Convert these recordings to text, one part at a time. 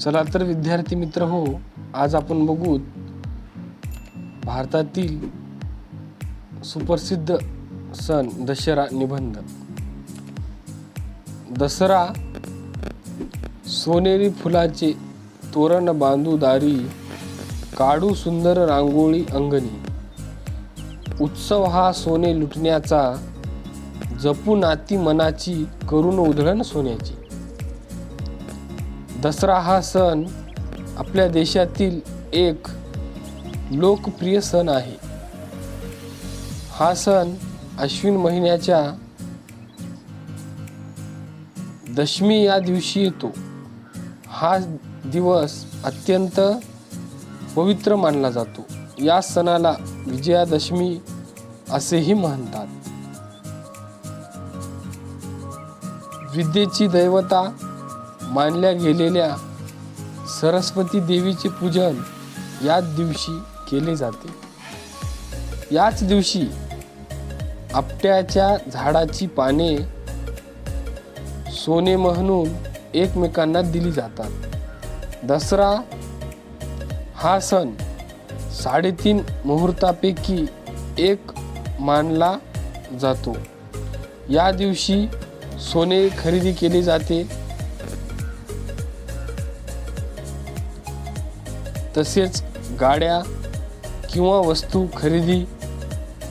चला तर विद्यार्थी मित्र हो आज आपण बघू भारतातील सुप्रसिद्ध सण दसरा निबंध दसरा सोनेरी फुलाचे तोरण बांधू दारी काढू सुंदर रांगोळी अंगणी. उत्सव हा सोने लुटण्याचा जपू नाती मनाची करून उधळण सोन्याची. दसरा हा सण आपल्या देशातील एक लोकप्रिय सण आहे. हा सण अश्विन महिन्याच्या दशमी या दिवशी येतो. हा दिवस अत्यंत पवित्र मानला जातो. या सणाला विजयादशमी असेही म्हणतात. विद्येची दैवता मानल्या गेलेल्या सरस्वती देवीचे पूजन याच दिवशी केले जाते. याच दिवशी आपट्याच्या झाडाची पाने सोने म्हणून एकमेकांना दिली जातात. दसरा हा सण साडेतीन मुहूर्तापैकी एक मानला जातो. या दिवशी सोने खरेदी केले जाते. तसेच गाड्या किंवा वस्तू खरेदी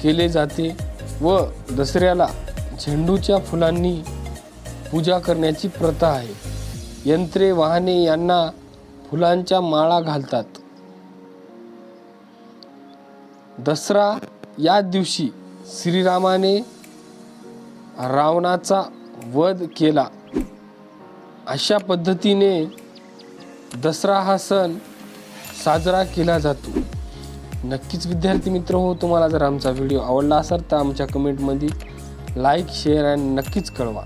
केले जाते व दसऱ्याला झेंडूच्या फुलांनी पूजा करण्याची प्रथा आहे. यंत्रे वाहने यांना फुलांच्या माळा घालतात. दसरा या दिवशी श्रीरामाने रावणाचा वध केला. अशा पद्धतीने दसरा हा सण साजरा केला जातो. नक्कीच विद्यार्थी मित्र हो तुम्हाला जर आमचा व्हिडिओ आवडला असेल तर आमच्या कमेंटमध्ये लाईक शेअर आणि नक्कीच कळवा.